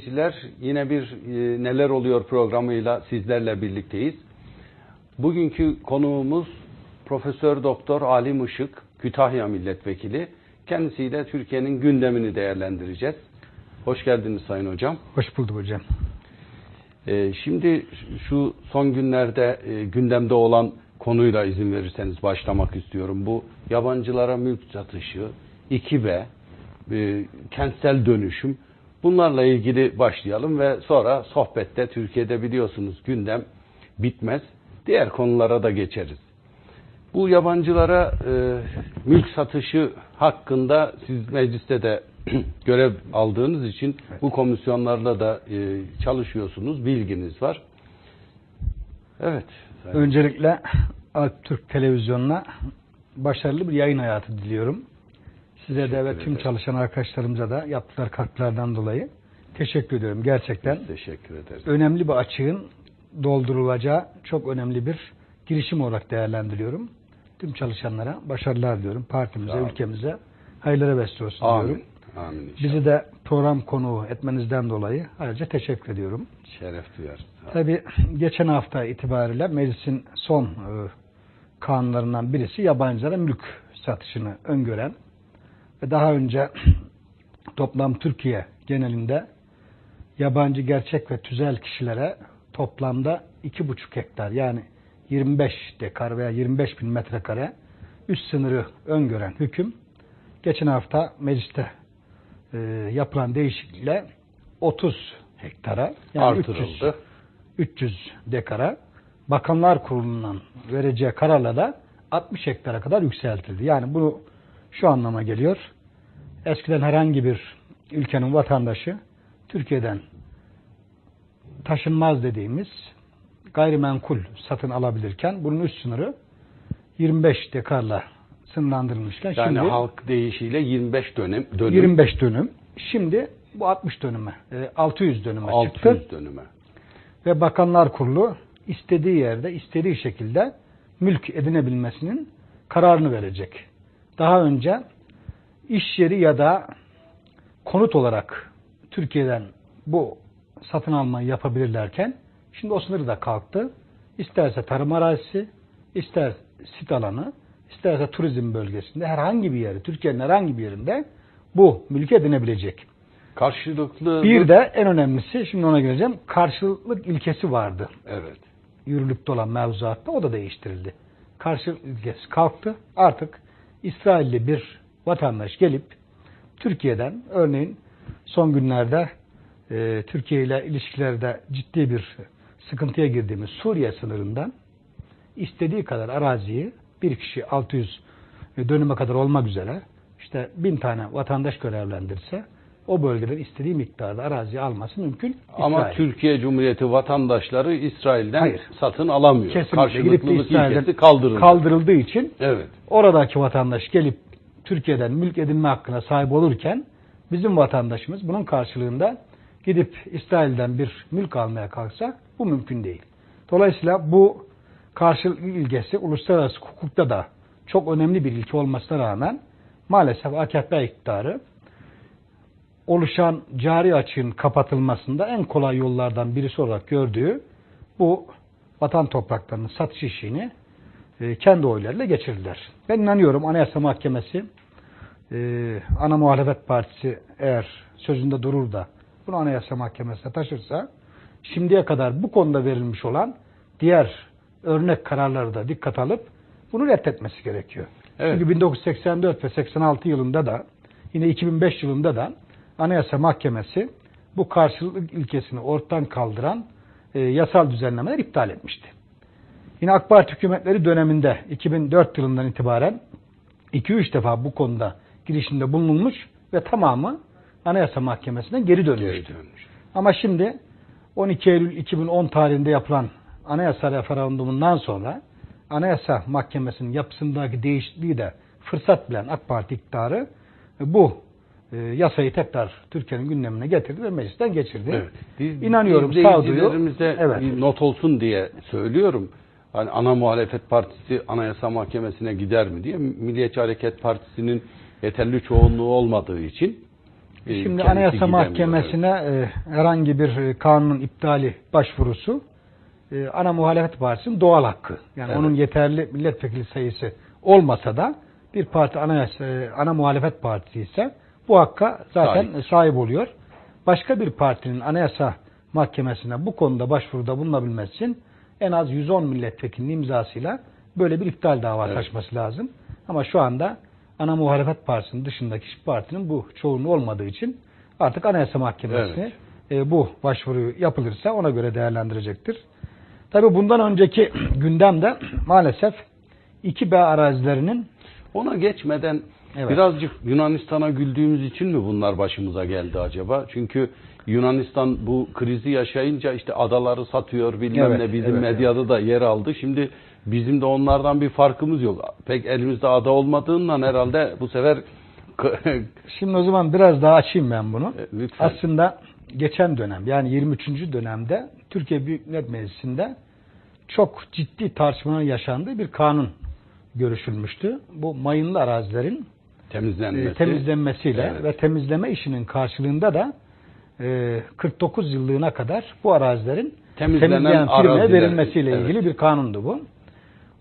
Değerli izleyiciler, yine bir e, Neler Oluyor programıyla sizlerle birlikteyiz. Bugünkü konuğumuz Profesör Doktor Ali Işık, Kütahya Milletvekili. Kendisiyle Türkiye'nin gündemini değerlendireceğiz. Hoş geldiniz Sayın Hocam. Hoş bulduk hocam. E, şimdi şu son günlerde e, gündemde olan konuyla izin verirseniz başlamak istiyorum. Bu yabancılara mülk satışı, 2B, e, kentsel dönüşüm bunlarla ilgili başlayalım ve sonra sohbette Türkiye'de biliyorsunuz gündem bitmez. Diğer konulara da geçeriz. Bu yabancılara e, mülk satışı hakkında siz mecliste de görev aldığınız için bu komisyonlarla da e, çalışıyorsunuz, bilginiz var. Evet. Öncelikle Türk Televizyonu'na başarılı bir yayın hayatı diliyorum. Size de ve tüm çalışan arkadaşlarımıza da yaptıkları katkılardan dolayı teşekkür ediyorum. Gerçekten teşekkür ederiz. önemli bir açığın doldurulacağı çok önemli bir girişim olarak değerlendiriyorum. Tüm çalışanlara başarılar diliyorum. Partimize, Sağ olun. ülkemize hayırlara vesile olsun Amin. diyorum. Amin inşallah. Bizi de program konuğu etmenizden dolayı ayrıca teşekkür ediyorum. Şeref duyarız. Sağ olun. Tabi geçen hafta itibariyle meclisin son e, kanunlarından birisi yabancılara mülk satışını öngören ve daha önce toplam Türkiye genelinde yabancı gerçek ve tüzel kişilere toplamda 2,5 hektar yani 25 dekar veya 25 bin metrekare üst sınırı öngören hüküm geçen hafta mecliste e, yapılan değişiklikle 30 hektara yani 300, Artırıldı. 300 dekara Bakanlar Kurulu'ndan vereceği kararla da 60 hektara kadar yükseltildi. Yani bu şu anlama geliyor. Eskiden herhangi bir ülkenin vatandaşı Türkiye'den taşınmaz dediğimiz gayrimenkul satın alabilirken bunun üst sınırı 25 dekarla sınırlandırılmışken Yani şimdi halk deyişiyle 25 dönem, dönüm 25 dönüm. Şimdi bu 60 dönüme, e, 600 dönüme 600 çıktı. dönüme. Ve Bakanlar Kurulu istediği yerde, istediği şekilde mülk edinebilmesinin kararını verecek. Daha önce iş yeri ya da konut olarak Türkiye'den bu satın almayı yapabilirlerken şimdi o sınır da kalktı. İsterse tarım arazisi, ister sit alanı, isterse turizm bölgesinde herhangi bir yeri, Türkiye'nin herhangi bir yerinde bu mülk edinebilecek. Karşılıklı Bir de en önemlisi, şimdi ona geleceğim, karşılıklık ilkesi vardı evet. yürürlükte olan mevzuatta o da değiştirildi. Karşılıklı ilkesi kalktı. Artık İsrailli bir vatandaş gelip Türkiye'den örneğin son günlerde e, Türkiye ile ilişkilerde ciddi bir sıkıntıya girdiğimiz Suriye sınırından istediği kadar araziyi bir kişi 600 dönüme kadar olmak üzere işte bin tane vatandaş görevlendirse o bölgeden istediği miktarda arazi alması mümkün. Ama İsrail. Türkiye Cumhuriyeti vatandaşları İsrail'den Hayır. satın alamıyor. Kesinlikle gidip de İsrail'den kaldırıldı. kaldırıldığı için evet. oradaki vatandaş gelip Türkiye'den mülk edinme hakkına sahip olurken bizim vatandaşımız bunun karşılığında gidip İsrail'den bir mülk almaya kalksa bu mümkün değil. Dolayısıyla bu karşılıklı ilgesi uluslararası hukukta da çok önemli bir ilke olmasına rağmen maalesef AKP iktidarı oluşan cari açığın kapatılmasında en kolay yollardan birisi olarak gördüğü bu vatan topraklarının satış işini e, kendi oylarıyla geçirdiler. Ben inanıyorum Anayasa Mahkemesi e, ana muhalefet partisi eğer sözünde durur da bunu Anayasa Mahkemesi'ne taşırsa şimdiye kadar bu konuda verilmiş olan diğer örnek kararları da dikkat alıp bunu reddetmesi gerekiyor. Evet. Çünkü 1984 ve 86 yılında da yine 2005 yılında da Anayasa Mahkemesi bu karşılıklı ilkesini ortadan kaldıran e, yasal düzenlemeler iptal etmişti. Yine AK Parti hükümetleri döneminde 2004 yılından itibaren 2-3 defa bu konuda girişimde bulunmuş ve tamamı Anayasa Mahkemesi'ne geri dönmüştü. Geri dönmüş. Ama şimdi 12 Eylül 2010 tarihinde yapılan anayasa referandumundan sonra Anayasa Mahkemesi'nin yapısındaki değişikliği de fırsat bilen AK Parti iktidarı bu e, yasayı tekrar Türkiye'nin gündemine getirdi ve meclisten geçirdi. Evet. Biz İnanıyorum sağduyu. Evet. bir not olsun diye söylüyorum. Hani ana muhalefet partisi Anayasa Mahkemesi'ne gider mi diye Milliyetçi Hareket Partisi'nin yeterli çoğunluğu olmadığı için e, Şimdi Anayasa. Mahkemesi'ne e, herhangi bir e, kanunun iptali başvurusu e, ana muhalefet partisinin doğal hakkı. Yani Evet. onun yeterli milletvekili sayısı olmasa da bir parti anayasa, ana muhalefet partisi ise bu hakka zaten Sahip. sahip oluyor. Başka bir partinin Anayasa Mahkemesi'ne bu konuda başvuruda bulunabilmesi için en az 110 milletvekilinin imzasıyla böyle bir iptal davası Evet. açması lazım. Ama şu anda ana muhalefet partisinin dışındaki hiçbir partinin bu çoğunluğu olmadığı için artık Anayasa Mahkemesi e, bu başvuru yapılırsa ona göre değerlendirecektir. Tabi bundan önceki gündemde maalesef 2B arazilerinin Ona geçmeden Evet. birazcık Yunanistan'a güldüğümüz için mi bunlar başımıza geldi acaba? Çünkü Yunanistan bu krizi yaşayınca işte adaları satıyor bilmem Evet, ne bizim evet, medyada da yer aldı. Şimdi bizim de onlardan bir farkımız yok. Pek elimizde ada olmadığından herhalde bu sefer Şimdi o zaman biraz daha açayım ben bunu. E, lütfen. Aslında geçen dönem yani 23. dönemde Türkiye Büyük Millet Meclisi'nde çok ciddi tartışmaların yaşandığı bir kanun görüşülmüştü. Bu mayınlı arazilerin temizlenmesi. e, temizlenmesiyle Evet. ve temizleme işinin karşılığında da e, 49 yıllığına kadar bu arazilerin Temizlenen temizleyen firmaya verilmesiyle Evet. ilgili bir kanundu bu.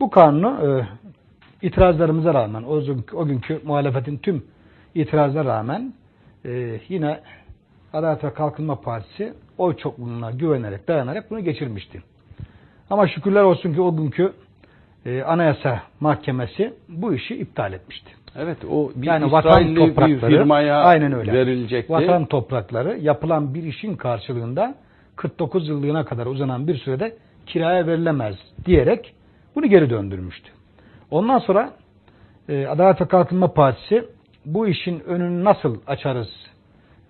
Bu kanunu e, itirazlarımıza rağmen o, gün- o günkü muhalefetin tüm itirazına rağmen e, yine Adalet ve Kalkınma Partisi oy çokluğuna güvenerek, dayanarak bunu geçirmişti. Ama şükürler olsun ki o günkü e, Anayasa Mahkemesi bu işi iptal etmişti. Evet o bir Yani vatan İsrailli bir toprakları firmaya aynen öyle. verilecekti. Vatan toprakları yapılan bir işin karşılığında 49 yıllığına kadar uzanan bir sürede kiraya verilemez diyerek bunu geri döndürmüştü. Ondan sonra e, Adalet ve Kalkınma Partisi bu işin önünü nasıl açarız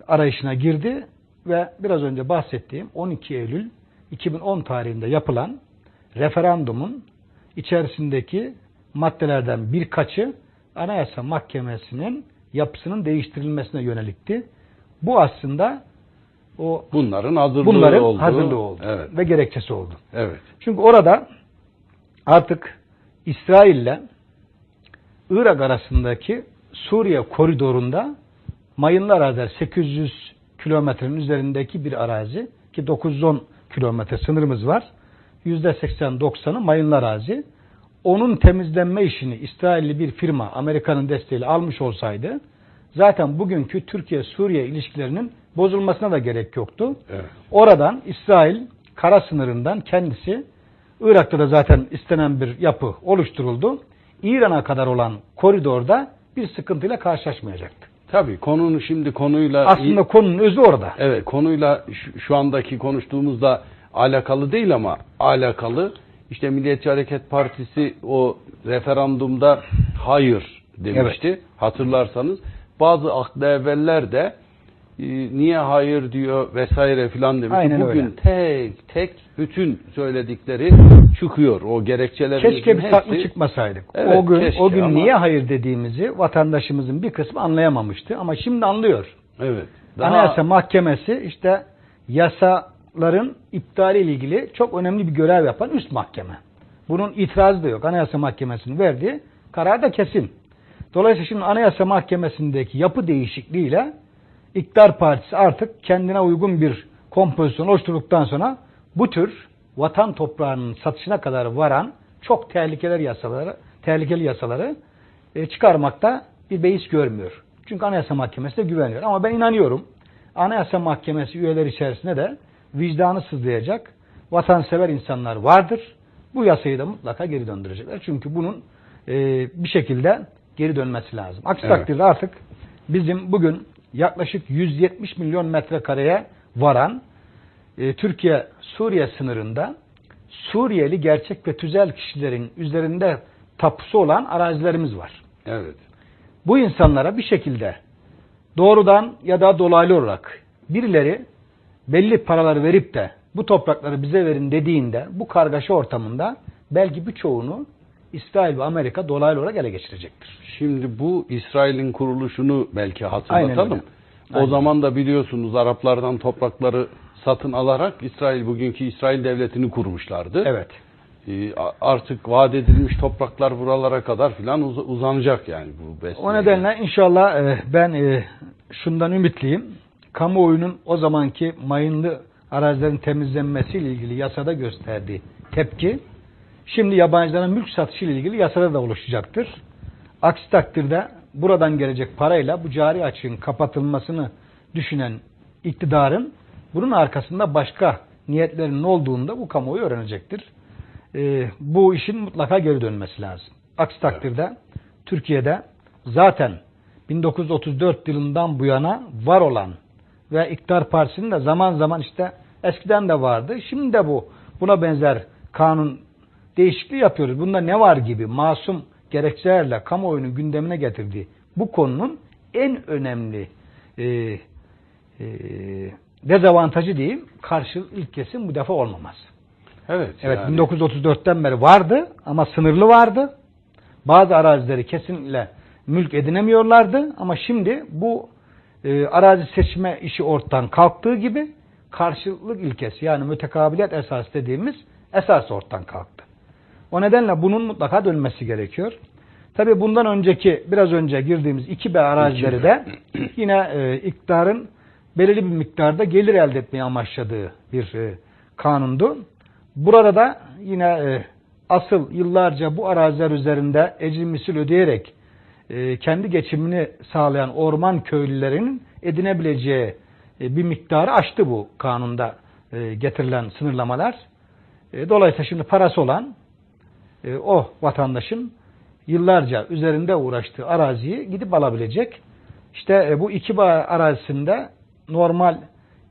arayışına girdi ve biraz önce bahsettiğim 12 Eylül 2010 tarihinde yapılan referandumun içerisindeki maddelerden birkaçı Anayasa Mahkemesi'nin yapısının değiştirilmesine yönelikti. Bu aslında o Bunların hazırlığı bunların oldu. hazırlığı oldu Evet. ve gerekçesi oldu. Evet. Çünkü orada artık İsrail'le Irak arasındaki Suriye koridorunda mayınlı araziler 800 kilometrenin üzerindeki bir arazi ki 910 kilometre sınırımız var. %80-90'ı mayınlı arazi. Onun temizlenme işini İsrailli bir firma Amerika'nın desteğiyle almış olsaydı zaten bugünkü Türkiye-Suriye ilişkilerinin bozulmasına da gerek yoktu. Evet. Oradan İsrail kara sınırından kendisi Irak'ta da zaten istenen bir yapı oluşturuldu. İran'a kadar olan koridorda bir sıkıntıyla karşılaşmayacaktı. Tabii konunun şimdi konuyla Aslında konunun özü orada. evet konuyla şu, şu andaki konuştuğumuzda alakalı değil ama alakalı. İşte Milliyetçi Hareket Partisi o referandumda hayır demişti. Hatırlarsanız bazı aklı evveller de e, niye hayır diyor vesaire filan demiş. Aynen Bugün öyle. tek tek bütün söyledikleri çıkıyor. O gerekçelerin Keşke biz haklı çıkmasaydık. Evet, o gün o gün ama- niye hayır dediğimizi vatandaşımızın bir kısmı anlayamamıştı ama şimdi anlıyor. Evet. Daha- Anayasa Mahkemesi işte yasaların iptali ile ilgili çok önemli bir görev yapan üst mahkeme. Bunun itirazı da yok. Anayasa Mahkemesi'nin verdiği karar da kesin. Dolayısıyla şimdi Anayasa Mahkemesi'ndeki yapı değişikliğiyle İktidar Partisi artık kendine uygun bir kompozisyon oluşturduktan sonra bu tür vatan toprağının satışına kadar varan çok tehlikeli yasaları, tehlikeli yasaları e, çıkarmakta bir beis görmüyor. Çünkü Anayasa Mahkemesi de güveniyor. Ama ben inanıyorum Anayasa Mahkemesi üyeleri içerisinde de vicdanı sızlayacak vatansever insanlar vardır. Bu yasayı da mutlaka geri döndürecekler. Çünkü bunun e, bir şekilde geri dönmesi lazım. Aksi Evet. takdirde artık bizim bugün yaklaşık 170 milyon metrekareye varan e, Türkiye-Suriye sınırında Suriyeli gerçek ve tüzel kişilerin üzerinde tapusu olan arazilerimiz var. Evet. Bu insanlara bir şekilde doğrudan ya da dolaylı olarak birileri belli paraları verip de bu toprakları bize verin dediğinde bu kargaşa ortamında belki birçoğunu İsrail ve Amerika dolaylı olarak ele geçirecektir. Şimdi bu İsrail'in kuruluşunu belki hatırlatalım. O Aynen. zaman da biliyorsunuz Araplardan toprakları satın alarak İsrail bugünkü İsrail devletini kurmuşlardı. Evet. Ee, artık vaat edilmiş topraklar buralara kadar filan uz- uzanacak yani bu besleyici. O nedenle inşallah e, ben e, şundan ümitliyim. Kamuoyunun o zamanki mayınlı arazilerin temizlenmesiyle ilgili yasada gösterdiği tepki şimdi yabancıların mülk satışı ile ilgili yasada da oluşacaktır. Aksi takdirde buradan gelecek parayla bu cari açığın kapatılmasını düşünen iktidarın bunun arkasında başka niyetlerinin olduğunu da bu kamuoyu öğrenecektir. Ee, bu işin mutlaka geri dönmesi lazım. Aksi takdirde Türkiye'de zaten 1934 yılından bu yana var olan ve iktidar partisinin de zaman zaman işte eskiden de vardı. Şimdi de bu buna benzer kanun değişikliği yapıyoruz. Bunda ne var gibi masum gerekçelerle kamuoyunun gündemine getirdiği bu konunun en önemli e, e, dezavantajı diyeyim karşılık ilkesi bu defa olmaması. Evet. Evet yani- 1934'ten beri vardı ama sınırlı vardı. Bazı arazileri kesinlikle mülk edinemiyorlardı ama şimdi bu e, arazi seçme işi ortadan kalktığı gibi karşılıklık ilkesi yani mütekabiliyet esas dediğimiz esas ortadan kalktı. O nedenle bunun mutlaka dönmesi gerekiyor. Tabi bundan önceki biraz önce girdiğimiz 2B arazileri de yine e, iktidarın belirli bir miktarda gelir elde etmeyi amaçladığı bir e, kanundu. Burada da yine e, asıl yıllarca bu araziler üzerinde ecri misil ödeyerek e, kendi geçimini sağlayan orman köylülerinin edinebileceği e, bir miktarı aştı bu kanunda e, getirilen sınırlamalar. Dolayısıyla şimdi parası olan o vatandaşın yıllarca üzerinde uğraştığı araziyi gidip alabilecek. İşte bu iki bağ arazisinde normal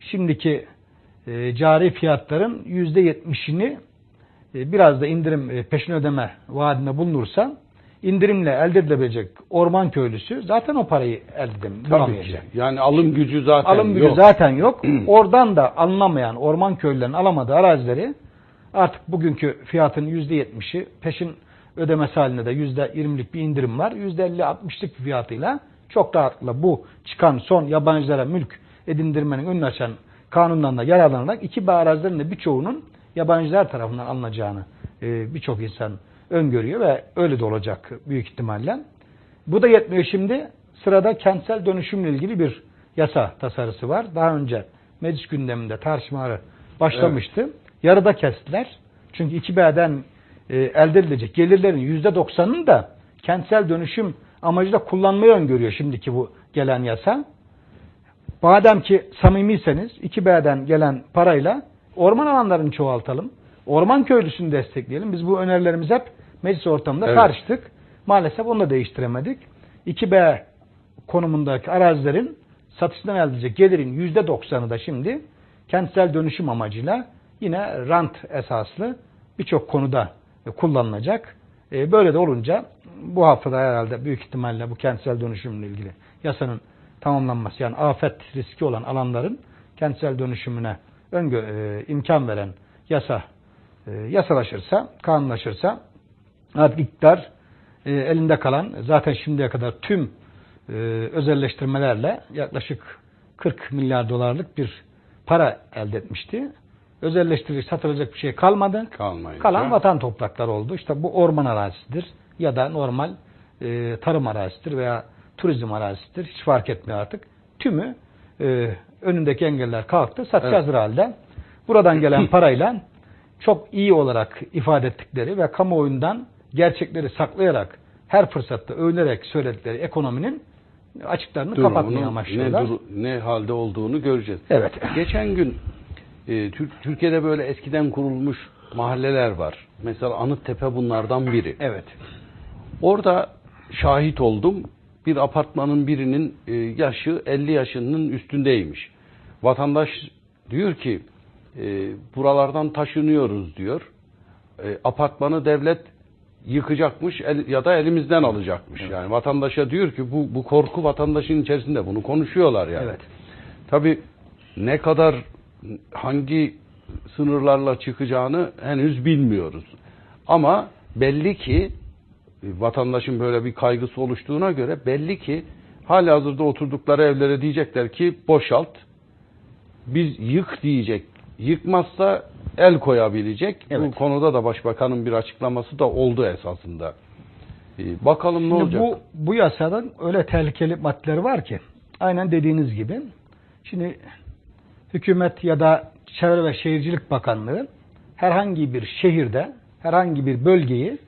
şimdiki cari fiyatların yüzde yetmişini e, biraz da indirim peşin ödeme vaadinde bulunursa indirimle elde edilebilecek orman köylüsü zaten o parayı elde edem- Tabii ki. bulamayacak. Yani alım gücü zaten Alım gücü yok. zaten yok. Oradan da alınamayan orman köylülerinin alamadığı arazileri artık bugünkü fiyatın %70'i peşin ödemesi halinde de %20'lik bir indirim var. %50-60'lık bir fiyatıyla çok rahatlıkla bu çıkan son yabancılara mülk edindirmenin önünü açan kanundan da yararlanarak iki bağ arazilerin de birçoğunun yabancılar tarafından alınacağını e, birçok insan öngörüyor ve öyle de olacak büyük ihtimalle. Bu da yetmiyor şimdi. Sırada kentsel dönüşümle ilgili bir yasa tasarısı var. Daha önce meclis gündeminde tartışmaları başlamıştı. Yarıda kestiler. Çünkü 2B'den e, elde edilecek gelirlerin %90'ını da kentsel dönüşüm amacıyla kullanmayı öngörüyor şimdiki bu gelen yasa. Madem ki samimiyseniz 2B'den gelen parayla orman alanlarını çoğaltalım. Orman köylüsünü destekleyelim. Biz bu önerilerimiz hep meclis ortamında Evet. tartıştık. Maalesef onu da değiştiremedik. 2B konumundaki arazilerin satıştan elde edilecek gelirin %90'ı da şimdi kentsel dönüşüm amacıyla yine rant esaslı birçok konuda kullanılacak. E, Böyle de olunca bu haftada herhalde büyük ihtimalle bu kentsel dönüşümle ilgili yasanın tamamlanması yani afet riski olan alanların kentsel dönüşümüne öngö e, imkan veren yasa e, yasalaşırsa, kanunlaşırsa iktidar e, elinde kalan zaten şimdiye kadar tüm e, özelleştirmelerle yaklaşık 40 milyar dolarlık bir para elde etmişti. Özelleştirilip satılacak bir şey kalmadı. Kalmayınca. Kalan vatan toprakları oldu. İşte bu orman arazisidir ya da normal e, tarım arazisidir veya turizm arazisidir. Hiç fark etmiyor artık. Tümü e, önündeki engeller kalktı. Satış Evet. halde. Buradan gelen parayla çok iyi olarak ifade ettikleri ve kamuoyundan gerçekleri saklayarak her fırsatta övünerek söyledikleri ekonominin açıklarını Durumunu, kapatmaya ne, amaçlıyorlar. duru- ne halde olduğunu göreceğiz. Evet. Geçen gün e, Tür- Türkiye'de böyle eskiden kurulmuş mahalleler var. Mesela Anıttepe bunlardan biri. Evet. Orada şahit oldum. Bir apartmanın birinin e, yaşı 50 yaşının üstündeymiş. Vatandaş diyor ki e, buralardan taşınıyoruz diyor. E, apartmanı devlet yıkacakmış el- ya da elimizden alacakmış. Yani vatandaşa diyor ki bu bu korku vatandaşın içerisinde bunu konuşuyorlar yani. Evet. Tabi ne kadar hangi sınırlarla çıkacağını henüz bilmiyoruz. Ama belli ki vatandaşın böyle bir kaygısı oluştuğuna göre belli ki hali hazırda oturdukları evlere diyecekler ki boşalt. Biz yık diyecek. Yıkmazsa el koyabilecek. Bu Evet. konuda da başbakanın bir açıklaması da oldu esasında. E, Bakalım ne Şimdi olacak? bu, bu yasadan öyle tehlikeli maddeleri var ki aynen dediğiniz gibi. Şimdi hükümet ya da Çevre ve Şehircilik Bakanlığı herhangi bir şehirde herhangi bir bölgeyi